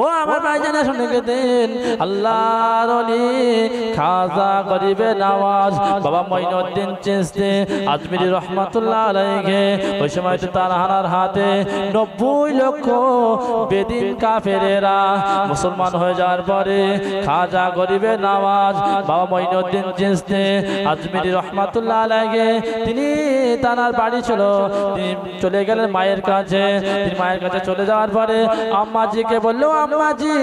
ও আমার ভাইজানে শুনে গেতেন আল্লাহর অলি খাজা গরিবে নওয়াজ, বাবা মঈনুদ্দিন চিস্তি আজমিরি রহমাতুল্লাহ আলাইহি। ওই সময় তো তার হানার হাতে নব্বই লক্ষ বেদিন কাফেরেরা মুসলমান হয়ে যাওয়ার পরে খাজা গরিবে নওয়াজ, বাবা মঈনুদ্দিন চিস্তি আজমিরি রহমাতুল্লাহ আলাইহি, তিনি তানার বাড়ি ছিল তিনি চলে গেলেন মায়ের কাছে। তিনি মায়ের কাছে চলে যাওয়ার পরে আম্মাজিকে বলল, আম্মাজি,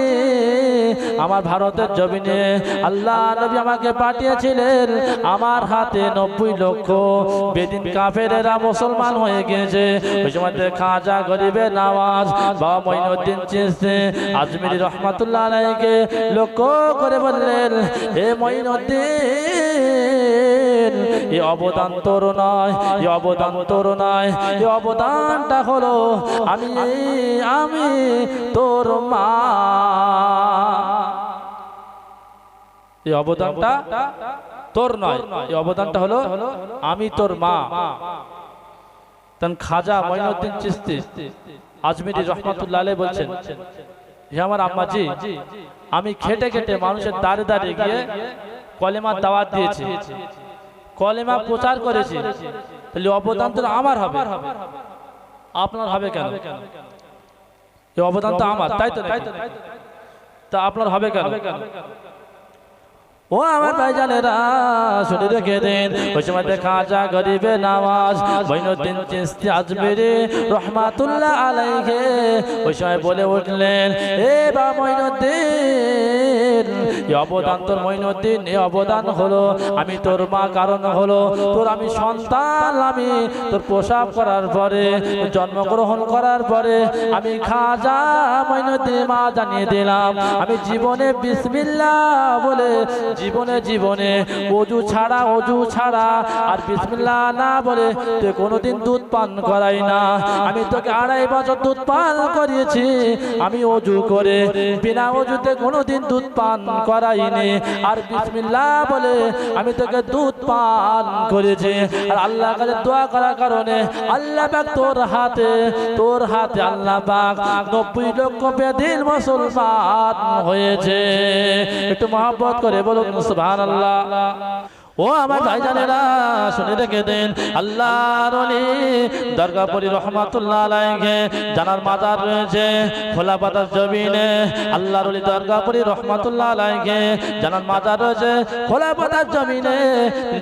আমার ভারতের জমিনে আল্লাহ নবী আমাকে পাঠিয়েছিলেন। আমার হাতে নব্বই লক্ষ বেদিন কাফেরেরা মুসলমান হয়ে গিয়েছে। ওই সময় খাজা গরিবের নামাজ, বাবা মঈনুদ্দিন চিস্তি, আজমিরি রহমাতুল্লাহ আলাইকে লক্ষ্য করে বললেন, হে মঈনুদ্দিন এই অবদান তোর নয় এই অবদান তোর নয় এই অবদানটা হলো আমি আমি তোর মা। এই অবদানটা তোর নয় এই অবদানটা হলো আমি তোর মা। তখন খাজা মঈনুদ্দিন চিস্তি, আজমিরি রহমাতুল্লাহ বলছেন, হে আমার আম্মাজি, আমি খেটে খেটে মানুষের দাঁড়ে দাঁড়িয়ে গিয়ে কলেমার দাওয়াত দিয়েছি। কলেমা প্রচার করেছি তাহলে অবদান তো আমার হবে। আপনার হবে কেন? এই অবদান তো আমার তাই তো তাই তো তা আপনার হবে কেন? ও আমার ভাইজানেরা শুনে রেখে দেন ওই সময় দেখা যা গরিবে নামাজ মঈনুদ্দিন চিস্তি আজমেরি রহমাতুল্লাহ আলাইহি ওই সময় বলে উঠলেন এ বা মঈনুদ্দিন এই অবদান তোর মঈনুদ্দিন এই অবদান হলো আমি তোর মা কারণ হলো। তোর আমি সন্তান, আমি তোর প্রসাব করার পরে, জন্মগ্রহণ করার পরে আমি খাজা মঈনুদ্দিন মা জানিয়ে দিলাম, আমি জীবনে বিসমিল্লাহ বলে জীবনে জীবনে অজু ছাড়া অজু ছাড়া আর বিসমিল্লাহ না বলে তুই কোনোদিন দুধ পান করাই না। আমি তোকে আড়াই বছর দুধ পান করিয়েছি, আমি অজু করে, বিনা অজুতে কোনোদিন দুধ পান করাইনি। আর বিসমিল্লাহ বলে আমি তোকে দুধ পান করেছি। আর আল্লাহ কাছে দোয়া করার কারণে আল্লাহ পাক তোর হাতে তোর হাতে আল্লাহ পাক নব্বই লক্ষ বেদিন মুসলমান হয়েছে। একটু মহব্বত করে বলুন সুবহান আল্লাহ ও আমার ভাইজানেরা, শুনে রেখে দেন। আল্লাহর দরগাপুরি রহমাতুল্লাহ আলাইহি জানার মাজার রয়েছে, খোলা পাতার জমিনে। আল্লাহর অলি দরগাপুরি রহমাতুল্লাহ আলাইহি জানার মাজার রয়েছে, খোলা পাতার জমিনে।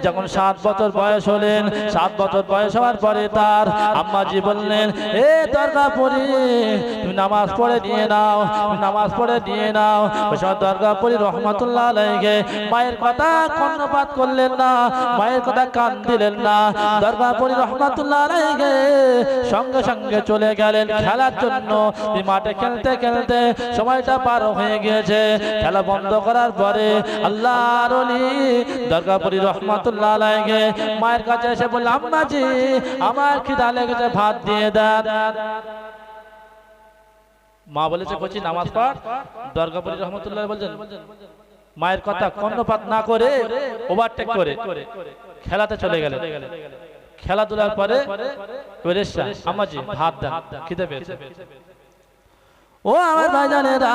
যখন সাত বছর বয়স হলেন, সাত বছর বয়স হওয়ার পরে তার আম্মাজি বললেন, এ দরগাপুরি, তুমি নামাজ পড়ে নিয়ে নাও নামাজ পড়ে নিয়ে নাও। দরগাপুরি রহমাতুল্লাহ আলাইহি মায়ের কথা কর্ণপাত করলেন না, মায়ের কথা কান দিলেন না। দরগাপুরি রহমাতুল্লাহ আলাইহি সঙ্গে সঙ্গে চলে গেলেন খেলার জন্য। মাঠে খেলতে খেলতে সময়টা পার হয়ে গিয়েছে। খেলা বন্ধ করার পরে আল্লাহর ওলি দরগাপুরি রহমাতুল্লাহ আলাইহি মায়ের কাছে এসে বলল, আম্মাজি, আমার খিদা লেগেছে, ভাত দিয়ে দেন। মা বলেছে, কচি, নামাজ পড়। দরগাপুরি রহমতুল্লাহ বলছেন মায়ের কথা কর্ণপাত না করে ওভারটেক করে খেলাতে চলে গেলেন। খেলাধুলার পরে আমার আমাজি ভাত দেন খিদে পেয়েছে। ও আমার ভাইজানেরা,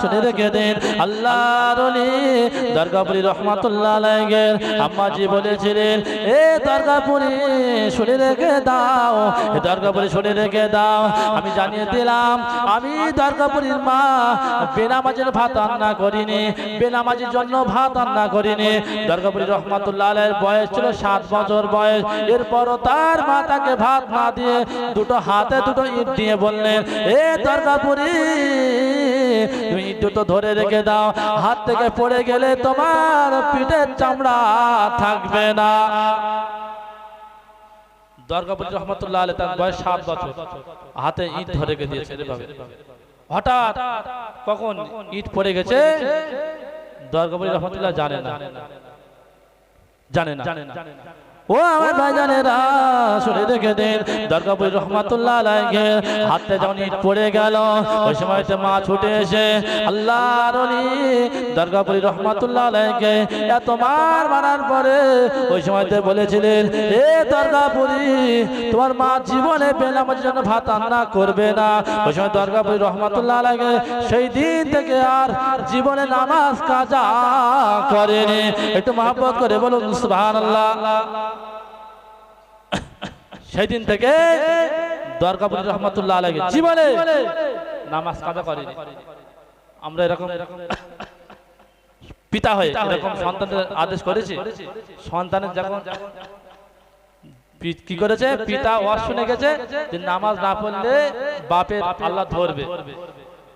শুনে রেখে দেন। আল্লাহর দরগাপুরি রহমাতুল্লাহ আলাইহি আম্মাজি বলেছিলেন, এ দরগাপুরি, শুনে রেখে দাও। এ দরগাপুরি, শুনে রেখে দাও। আমি জানিয়ে দিলাম, আমি দরগাপুরির মা, বেনামাজের ভাত রান্না করিনি, বেনামাজির জন্য ভাত রান্না করিনি। দরগাপুরি রহমাতুল্লাহ আলাইহির বয়স ছিল সাত বছর বয়স। এরপরও তার মা তাকে ভাত না দিয়ে দুটো হাতে দুটো ইট দিয়ে বললেন, এ দরগাপুরি তুমি ধরে রেখে দাও। হাত থেকে পড়ে গেলে তোমার পিঠের চামড়া থাকবে না। দরগাপুরি রহমতুল্লাহ তার বয়স সাত বছর। হাতে ইট ধরে রেখে হঠাৎ কখন ইট পড়ে গেছে? দরগাপুরি রহমতুল্লাহ জানে না। জানে না। ও আমার ভাইজানেরা, শুনে রেখে দিন, দুর্গাপুর রহমাতুল্লাহ আলাইকে হাতে যখন ইট পড়ে গেল, ওই সময়তে মা ছুটে এসে, আল্লাহর অলি দুর্গাপুরি রহমাতুল্লাহ আলাইকে এত মার মারার পরে ওই সময়তে বলেছিলেন, এ দুর্গাপুরি, তোমার মা জীবনে পেলামের জন্য ভাত রান্না করবে না। ওই সময় দুর্গাপুরি রহমাতুল্লাহ আলাইকে সেই দিন থেকে আর জীবনে নামাজ কাজা করেনি। একটু মহাব্বত করে বলুন, সুবহানাল্লাহ। সেই দিন থেকে দরকাপুর রহমতুল্লাহ জীবনে নামাজ কাজা করেনি। আমরা এরকম পিতা হয়ে এরকম সন্তানের আদেশ করেছি। সন্তানের যখন কি করেছে? পিতা ওয়াজ শুনে গেছে যে নামাজ না পড়লে বাপের আল্লাহ ধরবে।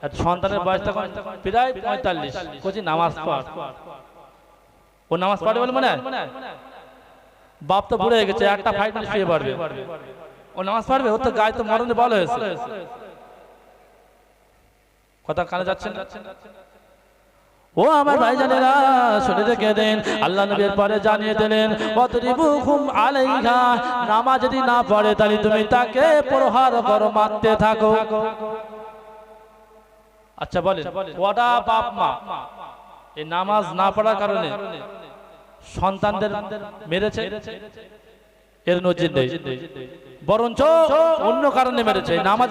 আর সন্তানের বয়স তখন প্রায় পঁয়তাল্লিশ। কোচি নামাজ পড়। ও নামাজ পড়ে বলে মনে হয়। বাপ তো বুড়ে গেছে একটা ফাইট শুয়ে পড়বে ও নামাজ পড়বে ওর তো গায়ে তো মরণে বল হয়েছে। কথা কানে যাচ্ছে না? ও আমার ভাইজানেরা শুনে রেখে দেন আল্লাহ নবীর পরে জানিয়ে দিলেন অতরিবুকুম আলাইহা নামাজ যদি না পড়ে তাহলে তুমি তাকে প্রহার করো মারতে থাকো। আচ্ছা বলেন ওটা বাপ মা। এই নামাজ না পড়ার কারণে। সন্তানদের মেরেছে। এর নজির নেই। বরঞ্চ অন্য কারণে মেরেছে। নামাজ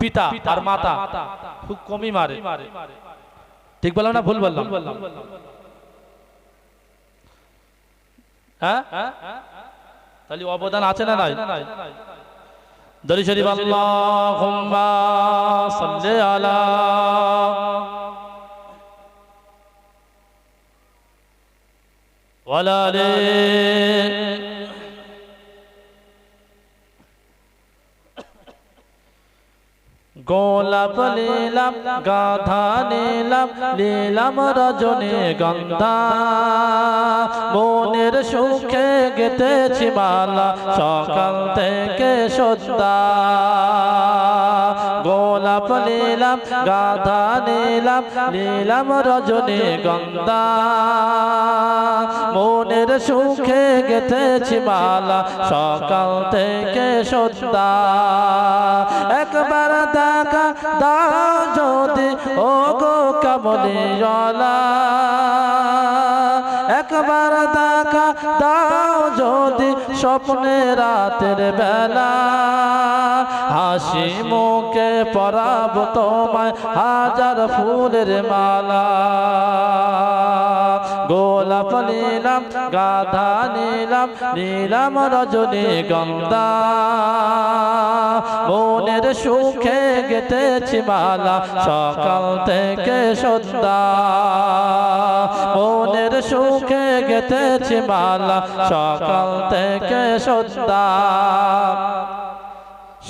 পিতা আর মাতা খুব কমই মারে। ঠিক বললাম না? ভুল বললাম। হ্যাঁ? তাহলে অবদান আছে না নাই? দরি শরীফ সাল্লি আলা আলি গোলাপ লীলাম গাধা নীলাম লীলাম রজনী গন্ধা। মনের সুখে গেতেছি মালা, সকাল থেকে সদ্যা গোলাপ নীলাম, গাধা নীলাম নীলাম রজনী গন্ধা। মনের সুখে গেতেছি মালা, সকাল থেকে সদ্যা একবার দেখা দাও যদি ও গো কামলিওয়ালা একবার দেখা যদি স্বপ্নে রাতের বেলা হাসি মুখে পরাব তোমায় হাজার ফুলের মালা। গোলাপ নীলাম, গাধা নীলাম নীলাম রজনী গন্ধা। মনের সুখে গেতেছি মালা, সকাল থেকে সন্ধ্যা। মনের সুখে গেতেছি মালা, সকাল থেকে সন্ধ্যা।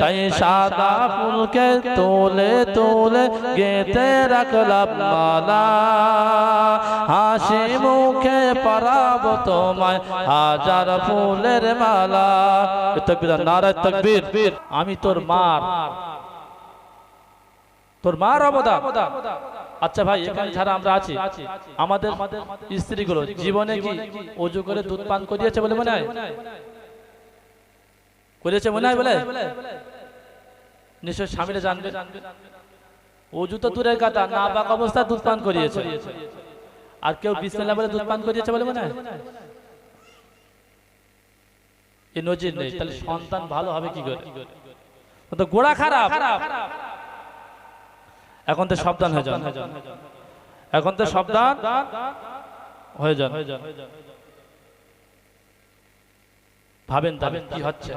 তাই সাদা ফুলকে তোলে তোলে গেতে রাখলাম মালা। হাসি মুখে পারাব তোমায় হাজার ফুলের মালা। তকবির নারায় তকবীর। আমি তোর মার। তোর মার অবদান। আচ্ছা ভাই এখানে যারা আমরা আছি আমাদের স্ত্রীগুলো জীবনে কি অজু করে দুধ পান করিয়েছে বলে মনে হয়? করেছে মনে হয় বলে? নিশ্চয় স্বামীরা জানবে। অজু তো দূরের কথা না বাক অবস্থায় দুধ পান করিয়েছে। আর কেউ বিসমিল্লাহ বলে দুধ পান করিয়েছে বলে মনে হয়? এই নজির নেই তাহলে সন্তান ভালো হবে কি করে? তো গোড়া খারাপ। এখন তো সাবধান হয়ে যান। এখন তো সাবধান হয়ে যান। ভাবেন ভাবেন কি হচ্ছে?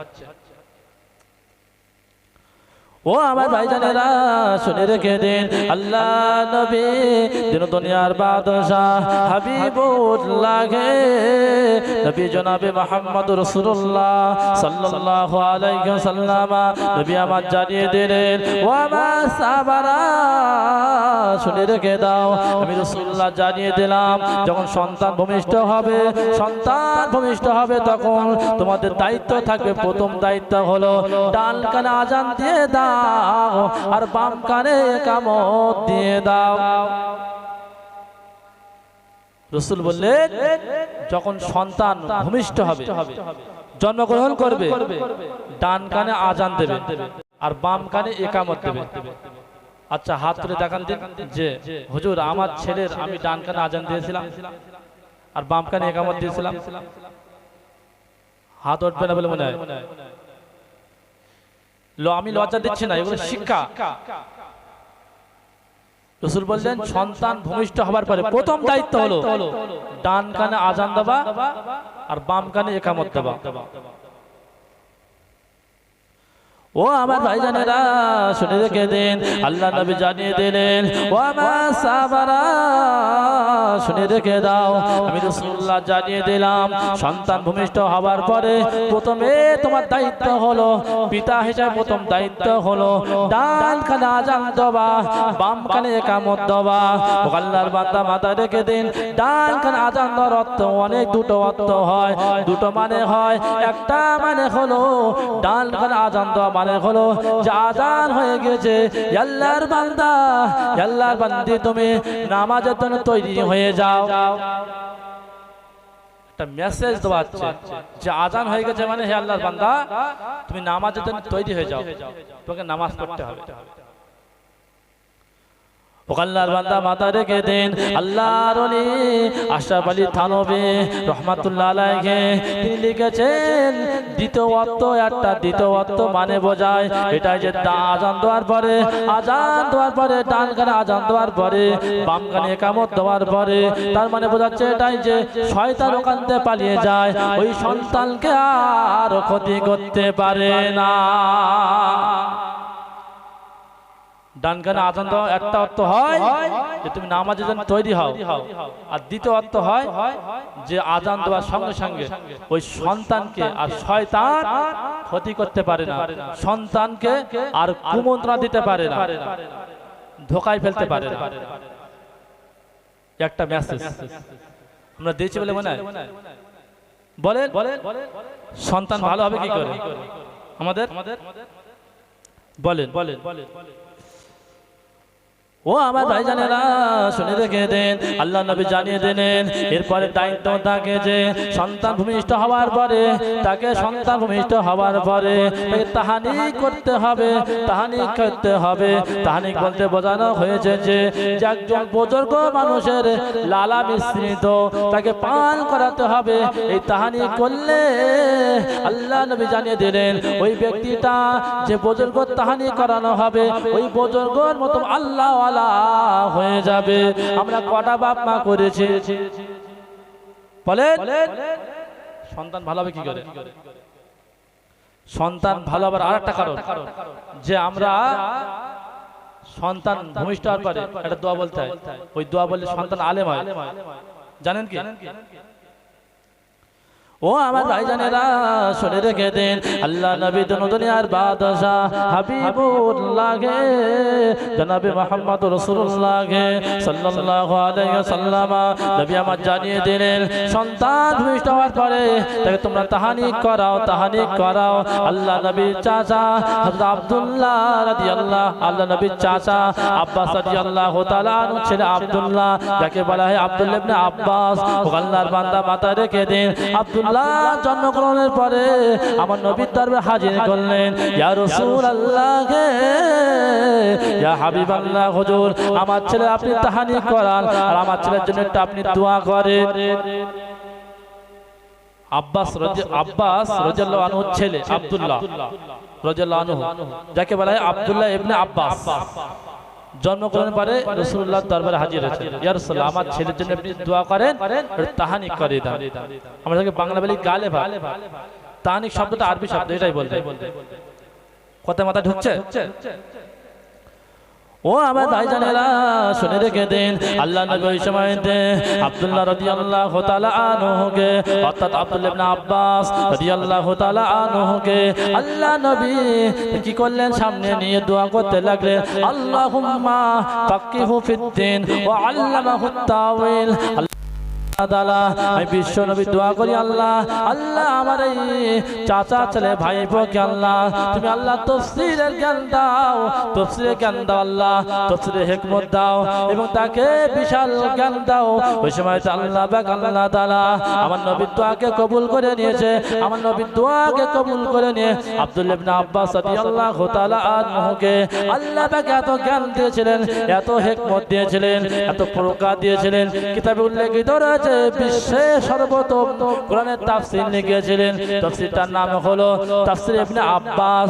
ও আমার ভাইজানেরা শুনে রেখে দিন। আল্লাহ নবী দিন দুনিয়ার বাদশাহ হাবিবুল্লাহ নবী জনাবে মোহাম্মদ রাসূলুল্লাহ সাল্লাল্লাহু আলাইহি ওয়াসাল্লাম নবী আমার জানিয়ে দিলেন ও আমার সাহাবারা শুনে রেখে দাও। আমি রাসূলুল্লাহ জানিয়ে দিলাম যখন সন্তান ভূমিষ্ঠ হবে সন্তান ভূমিষ্ঠ হবে তখন তোমাদের দায়িত্ব থাকবে। প্রথম দায়িত্ব হলো ডান কানে আজান দিয়ে দাও। আর বাম কানে কামত দিয়ে দাও। রসুল বললেন, যখন সন্তান ভূমিষ্ঠ হবে, জন্মগ্রহণ করবে, ডান কানে আজান দেবে, আর বাম কানে একামত দেবে। আচ্ছা হাত তুলে দেখান দিন যে, হুজুর, আমার ছেলের আমি ডান কানে আজান দিয়েছিলাম, আর বাম কানে একামত দিয়েছিলাম। হাত উঠবে না বলে মনে হয়? আমি লজ্জা দিচ্ছি না এগুলো শিক্ষা। রসুল বললেন সন্তান ভূমিষ্ঠ হবার পরে প্রথম দায়িত্ব হলো ডান কানে আজান দেবা আর বাম কানে একামত দেবা ও আমার ভাই ভাইজানেরা, শুনে রেখে দিন, আল্লাহ নবী জানিয়ে দিলেন, ও আমার সাহাবারা, শুনে রেখে দাও, আমি রাসূলুল্লাহ জানিয়ে দিলাম, সন্তান ভূমিষ্ঠ হবার পরে প্রথমে তোমার দায়িত্ব হলো, পিতা হিসেবে প্রথম দায়িত্ব হলো ডান কানে আজান দেওয়া বাম কানে একামত দেওয়া আল্লাহর বান্দা মাথা রেখে দিন ডান কানে আজান দেওয়ার অর্থ অনেক, দুটো অর্থ হয়, দুটো মানে হয়, একটা মানে হলো ডান কানে আজান দেওয়া মানে হলো হয়ে গেছে বান্দা বান্দি, তুমি নামাজের জন্য তৈরি হয়ে যাও। মেসেজ দেওয়া যে আজান হয়ে গেছে মানে হে বান্দা, তুমি নামাজের জন্য তৈরি হয়ে যাও। তোমাকে নামাজ পড়তে হবে। আল্লাহর বান্দা মাথা রেখে দেন। আল্লাহর অলি আশরাফ আলী থানবী রহমাতুল্লাহ আলাইহি, তিনি লিখেছেন, দ্বিতীয় অর্থ একটা দ্বিতীয় অর্থ মানে বোঝায় এটা যে আজান দেওয়ার পরে, আজান দেওয়ার পরে, ডান কানে আজান দেওয়ার পরে, বাম কানে একামত দেওয়ার পরে, তার মানে বোঝাচ্ছে এটাই যে শয়তান ওখান থেকে পালিয়ে যায়, ওই সন্তানকে আর ক্ষতি করতে পারে না। ডান কানে আজান দেওয়া একটা অর্থ হয় যে তুমি নামাজের জন্য তৈরি হও। আর দ্বিতীয় অর্থ হয় যে আজান দেওয়ার সঙ্গে সঙ্গে ওই সন্তানকে আর শয়তান ক্ষতি করতে পারে না। সন্তানকে আর কুমন্ত্রণা দিতে পারে না। ধোকায় ফেলতে পারে না। একটা মেসেজ আমরা দিয়েছি বলে মনে হয়? বলেন। সন্তান ভালো হবে কি করে? আমাদের? বলেন। বলেন। বলেন। ও আমার ভাইজানেরা শুনে রেখে দেন আল্লাহ নবী জানিয়ে দিলেন এরপরে দায়িত্ব থাকে যে সন্তান ভূমিষ্ঠ হওয়ার পরে তাকে সন্তান ভূমিষ্ঠ হওয়ার পরে তাকে তাহানি করতে হবে তাহানি করতে হবে তাহানি বলতে বোঝানো হয়েছে যে যে একজন বুজুর্গ মানুষের লালা মিশ্রিত তাকে পান করাতে হবে এই তাহানি করলে আল্লাহ নবী জানিয়ে দিলেন ওই ব্যক্তিটা যে বুজুর্গ তাহানি করানো হবে ওই বুজুর্গর মতো আল্লাহ হয়ে যাবে। আমরা কটা বাপ মা করেছি? বলেন। সন্তান ভালো হবে কি করে? সন্তান ভালো হবার আর একটা কারণ, যে আমরা সন্তান ভূমিষ্ঠ হওয়ার পরে একটা দোয়া বলতে হয়। ওই দোয়া বললে সন্তান আলেম হয়। জানেন কি? ও আমার ভাইজানেরা, শুনে রেখে দেন। আল্লাহ নবী দুনিয়ার বাদশাহ হাবিবুল্লাহ জনাবে মোহাম্মদ রাসূলুল্লাহ সাল্লাল্লাহু আলাইহি ওয়াসাল্লাম নবী আমার জানিয়ে দিলেন, সন্তান ভূমিষ্ঠ হওয়ার পরে তাকে তোমরা করাও তাহানি করাও। আল্লাহ নবীর চাচা হযরত আব্দুল্লাহ রাদিয়াল্লাহ, আল্লাহ নবীর চাচা আব্বাস রাদিয়াল্লাহু তাআলা ছেলে আব্দুল্লাহ, যাকে বলা হয় আব্দুল্লাহ ইবনে আব্বাস। আল্লাহর বান্দা মাথা রেখে দেন। আব্দুল্লাহ জন্মগ্রহণের পরে আমার নবীর দরবারে হাজির করলেন। ইয়া রাসূলুল্লাহ, ইয়া হাবিবাল্লাহ, হুজুর, আমার ছেলে আপনি তাহানি করান, আর আমার ছেলের জন্য একটু আপনি দোয়া করেন। আব্বাস আব্বাস আনহুর ছেলে, আব্দুল্লাহ আনহু, যাকে বলা হয় আব্দুল্লাহ ইবনে আব্বাস। জন্মগ্রহণের করে রসুল্লাহ দরবারে হাজির হয়েছে ইয়া রাসূলুল্লাহ আমার ছেলের জন্য আপনি দোয়া করেন তাহানি করে দেন। আমরা তাকে বাংলা বলি গালে ভালে তাহানিক শব্দটা আরবি শব্দ এটাই বলতে। কথা মাথায় ঢুকছে। ও আমার ভাইজানেরা শুনে রেখে দিন। আল্লাহ নবী ওই সময়তে আব্দুল্লাহ রাদিয়াল্লাহু তাআলা আনহুকে, অর্থাৎ আব্দুল্লাহ ইবনে আব্বাস রাদিয়াল্লাহু তাআলা আনহুকে, আল্লাহ নবী কি করলেন? সামনে নিয়ে দোয়া করতে লাগলেন, আল্লাহুম্মা ফাক্কিহু ফিদ্দিন ওয়া আল্লামাহু তাওয়িল। বিশ্ব নবী দোয়া করি আল্লাহ। আল্লাহ আমার এই চাচা ছেলে ভাই আল্লাহ। তুমি আল্লাহ তফসিরের জ্ঞান দাও। তফসিরের জ্ঞান দাও আল্লাহ। তফসিরের হেকমত দাও এবং তাকে বিশাল জ্ঞান দাও। ওই সময় আল্লাহ আল্লাহ তাআলা আমার নবীর দোয়াকে কবুল করে নিয়েছে। আমার নবীর দোয়াকে কবুল করে নিয়ে ইবনে আব্বাস তাআলা আনহুকে আল্লাহ এত জ্ঞান দিয়েছিলেন, এত হেকমত দিয়েছিলেন, এত প্রকার দিয়েছিলেন। কিতাবে উল্লেখিত রয়েছে বিশ্বে সর্বপ্রথম কোরআনের তাফসীর লিখেছিলেন তাফসীরটার নাম হলো তাফসীর ইবনে আব্বাস।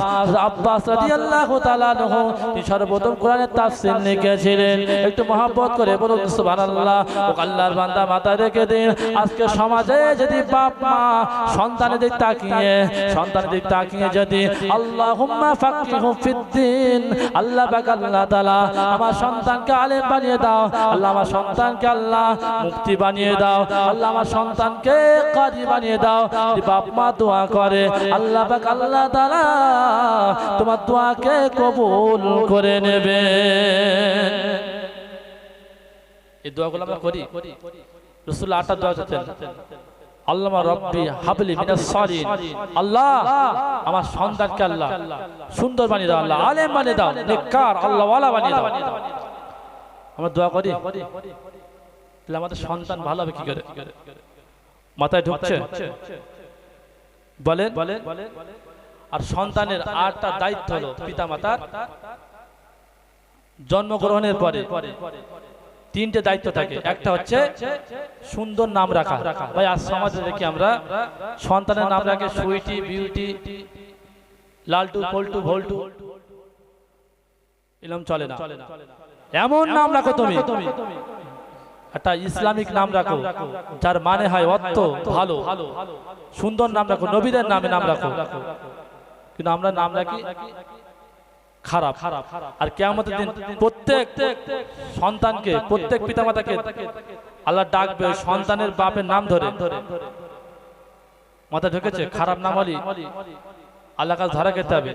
আব্বাস রাদিয়াল্লাহু তাআলা আনহু, তিনি সর্বপ্রথম কোরআনের তাফসীর লিখেছিলেন একটু মহব্বত করে বলুন, সুবহানাল্লাহ। ও আল্লাহর বান্দা মাথা রেখে দিন, আজকে সমাজে যদি বাপ মা সন্তানের দিক তাকিয়ে, সন্তানের দিক তাকিয়ে যদি আল্লাহুম্মা ফাক্কিহু ফিদ্দিন, আল্লাহ পাক আল্লাহ তাআলা আমার সন্তানকে আলেম বানিয়ে দাও। আল্লাহ আমার সন্তানকে আল্লাহ মুক্তি বানিয়ে দাও। আল্লাহ আমার সন্তানকে কাজী বানিয়ে দাও। বাপ মা দোয়া করে, আল্লাহ পাক আল্লাহ তাআলা তোমার দোয়াকে কবুল করে নেবে। এই দোয়াগুলো আমরা করি। রসুল্লাহ আটটা দোয়া করতেন। আল্লামা রব্বি হাবলি মিনাস সালিন আল্লাহ আমার সন্তানকে আল্লাহ সুন্দর বানিয়ে দাও, আল্লাহ আলেম বানিয়ে দাও, নেককার আল্লাহ ওয়ালা বানিয়ে দাও। আমরা দোয়া করি। তাহলে আমাদের সন্তান ভালো হবে কি করে? মাথায় ঢুকছে? বলেন, আর সন্তানের আটটা দায়িত্ব হলো পিতা মাতার জন্মগ্রহণের পরে। তিনটে দায়িত্ব থাকে। একটা হচ্ছে সুন্দর নাম রাখা। ভাই, আজ সমাজে দেখি আমরা সন্তানের নাম রাখে সুইটি, বিউটি, লালটু, পল্টু, ভল্টু। এরকম চলে না। এমন নাম রাখো তুমি। একটা ইসলামিক নাম রাখো যার মানে হয় অর্থ ভালো। সুন্দর নাম রাখো নবীদের নামে নাম রাখো। কিন্তু আমরা নাম রাখি খারাপ। খারাপ আর কেমতের দিন প্রত্যেক সন্তানকে প্রত্যেক পিতামাতাকে আল্লাহ ডাকবে ওই সন্তানের বাপের নাম ধরে। মাথা ঢুকেছে খারাপ নাম হলি আল্লাহ কাছে ধরা খেতে হবে।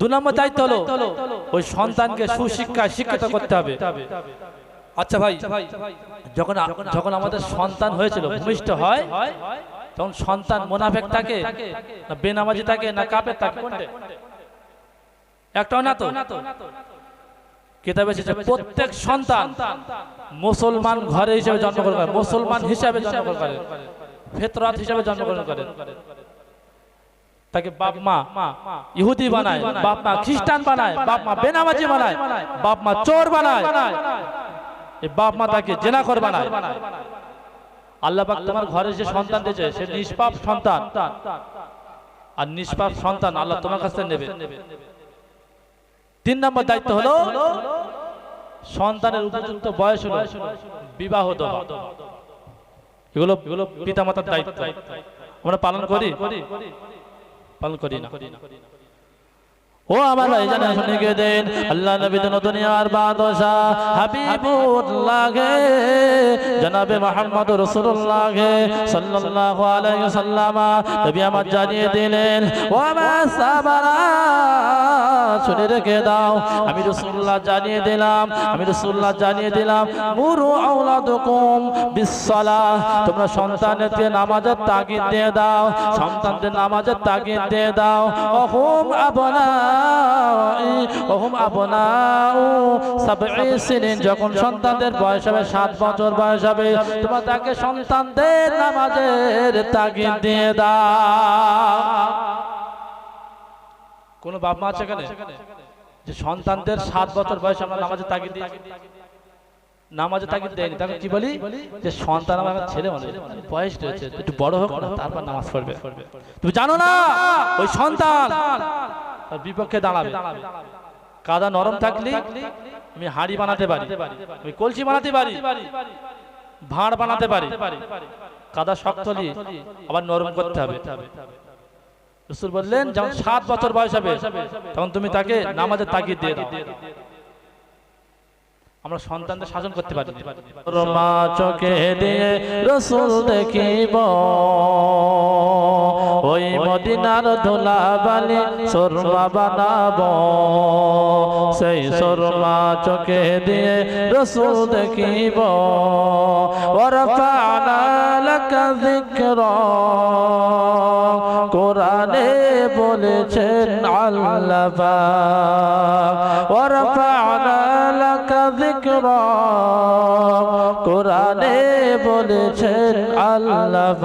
দু নম্বর দায়িত্ব হলো ওই সন্তানকে সুশিক্ষায় শিক্ষিত করতে হবে। আচ্ছা ভাই যখন যখন আমাদের সন্তান হয়েছিল ভূমিষ্ঠ হয় তখন সন্তান মোনাফেক থাকে না বেনামাজি থাকে না কাপের থাকে একটাও না তো কিতাবে এসেছে প্রত্যেক সন্তান মুসলমান ঘরে হিসেবে জন্মগ্রহণ করে মুসলমান হিসাবে জন্মগ্রহণ করে ফেতরাত হিসাবে জন্মগ্রহণ করে। তাকে বাপ মা ইহুদি বানায় বাপ মা খ্রিস্টান বানায় বাপ মা বেনামাজি বানায় বাপ মা চোর বানায়। এই বাপ মা তাকে জেনা কর বানায় আল্লাহ তোমার ঘরে যে সন্তান দিয়েছে, সে নিষ্পাপ সন্তান। আর নিষ্পাপ সন্তান আল্লাহ তোমার কাছে নেবে। তিন নম্বর দায়িত্ব হলো, সন্তানের উপযুক্ত বয়স হলো বিবাহ দেওয়া। এগুলো এগুলো পিতামাতার দায়িত্ব। আমরা পালন করি? পালন করি না। ও আমার ভাই জানা, শুনে দেন। আল্লাহ নবী তো দুনিয়ার বাদশাহ হাবিবুল্লাহ জনাবে মুহাম্মদ রাসূলুল্লাহ সাল্লাল্লাহু আলাইহি ওয়াসাল্লাম, নবী আমার জানিয়ে দিলেন, ও সাবারা শুনে রেখে দাও, আমি রাসূলুল্লাহ জানিয়ে দিলাম, আমি রাসূলুল্লাহ জানিয়ে দিলাম, মুরু আওলাদুকুম বিসসালাহ, তোমরা সন্তানকে নামাজের তাগিদ দিয়ে দাও, সন্তানদের নামাজের তাগিদ দিয়ে দাও, অহুম আবনা ওহুম আবনাউ সাবঈ সিনিন যখন সন্তানদের বয়স হবে সাত বছর বয়স হবে তোমরা তাকে সন্তানদের নামাজের তাগিদ দিয়ে দাও। কোন বাপ মা আছে এখানে? যে সন্তানদের সাত বছর বয়স আমরা নামাজের তাগিদ দিই? নামাজে তাগিদ দেয়নি। তাকে কি বলি? যে সন্তান আমার ছেলে মানুষ বয়স রয়েছে একটু বড় হোক তারপর নামাজ পড়বে। তুমি জানো না? ওই সন্তান। তার বিপক্ষে দাঁড়াবে। কাদা নরম থাকলে আমি হাড়ি বানাতে পারি। আমি কলসি বানাতে পারি। ভাঁড় বানাতে পারি। কাদা শক্ত হলে আবার নরম করতে হবে। রসুল বললেন, যখন সাত বছর বয়স হবে, তখন তুমি তাকে নামাজের তাগিদ দিয়ে দাও। আমরা সন্তানদের শাসন করতে পারি। মা চোখে দিয়ে রসুল দেখিব। ওই মদিনার ধুলা বালি সুরমা বানাব। সেই সুরমা চোখে দিয়ে রসুল দেখিব। ওরফানা লাকা যিকরা। কোরআনে বলেছেন আল্লাহ বলেছেন আল্লাহ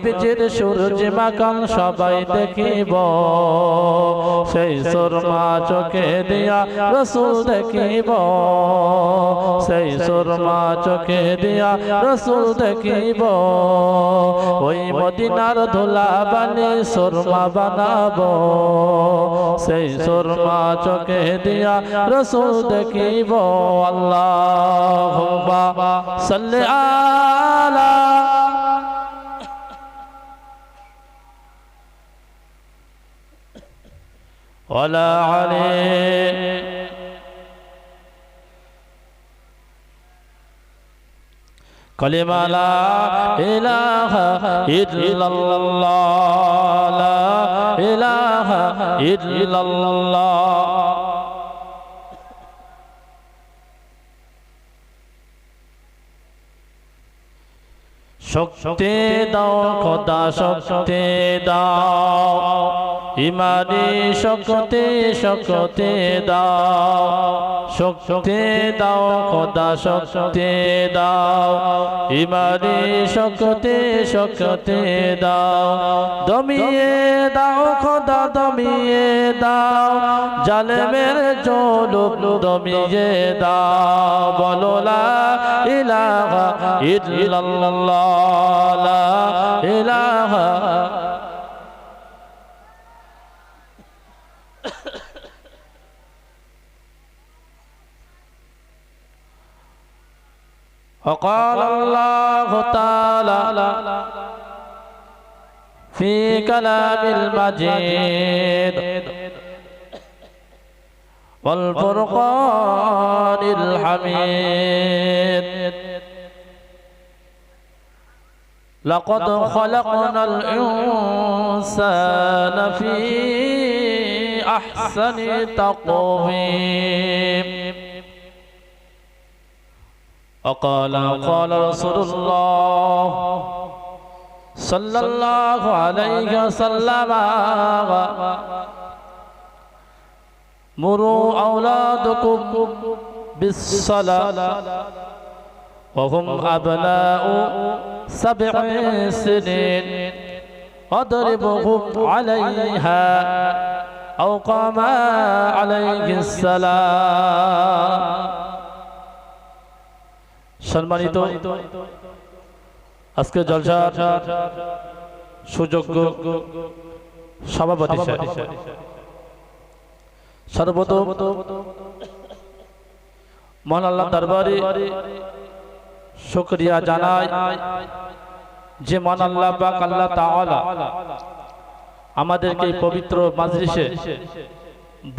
নবীজির সূর্য মাকাল সবাই দেখিব। সেই সুরমা চোখে দিয়া রসুল দেখিব। সেই সুরমা চোখে দিয়া রসুল দেখিব। ওই মদিনার ধুলা বানি সুরমা বানাবো। সেই সুরমা চোখে দিয়া রসুল দেখিব। আল্লাহ সাল্লি ولا عليه كلمة لا إله إلا الله لا إله إلا الله শক্তি দাও খোদা শক্তি দাও ইমানি শক্তি শক্তি দাও শক্তি দাও, খোদা শক্তি দাও। ইমানি শক্তি শক্তি দাও, দমিয়ে দাও, খোদা দমিয়ে দাও। জালেমের জলুক দমিয়ে দাও, বলো ইলাহা ইল্লাল্লাহ ইলাহা وقال الله تعالى في كلام المجيد والفرقان الحميد لقد خلقنا الإنسان في أحسن تقويم. وقال قال رسول الله صلى الله عليه وسلم مروا أولادكم بالصلاة وهم أبناء سبع سنين واضربهم عليها أو قام عليه السلام সম্মানিত আজকে জলসা সুযোগ্য সভাপতি মহান আল্লাহ দরবারে শুকরিয়া জানাই যে মহান আল্লাহ আল্লাহ আমাদেরকে পবিত্র মাজলিসে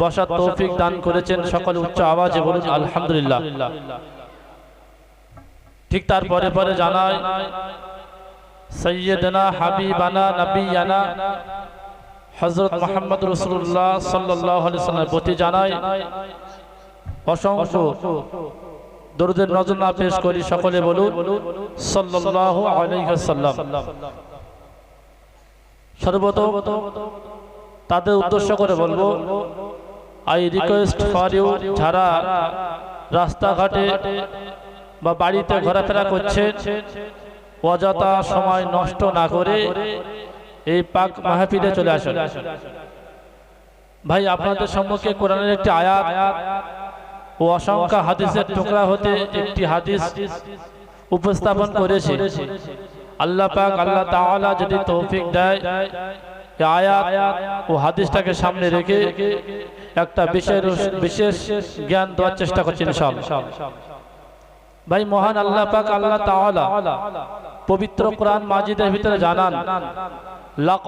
বসার তৌফিক দান করেছেন। সকল উচ্চ আওয়াজে বলুন আলহামদুলিল্লাহ। ঠিক তার পরে পরে জানাই সৈয়দনা হাবিবানা নবিয়ানা। হজরত মোহাম্মদ রসুল্লাহ সাল্লাহ সাল্লামের প্রতি জানাই অসংখ্য দরুদের নজনা পেশ করি সকলে বলুন সাল্লাহ আলাইসাল্লাম সর্বতম তাদের উদ্দেশ্য করে বলব আই রিকোয়েস্ট ফর ইউ যারা রাস্তাঘাটে বা বাড়িতে ঘোরাফেরা করছে অযথা সময় নষ্ট না করে এই পাক মাহফিলে চলে আসেন ভাই আপনাদের সম্মুখে কোরআনের একটি আয়াত ও অসংখ্য হাদিসের টুকরা হতে একটি হাদিস উপস্থাপন করেছি। আল্লাহ পাক আল্লাহ তাআলা যদি তৌফিক দেয় আয়াত ও হাদিসটাকে সামনে রেখে একটা বিশেষ বিশেষ জ্ঞান দেওয়ার চেষ্টা করছি ইনশাআল্লাহ। ভাই মহান আল্লাহ পাক আল্লাহ তাআলা পবিত্র কোরআন মাজিদের ভিতরে জানান। লক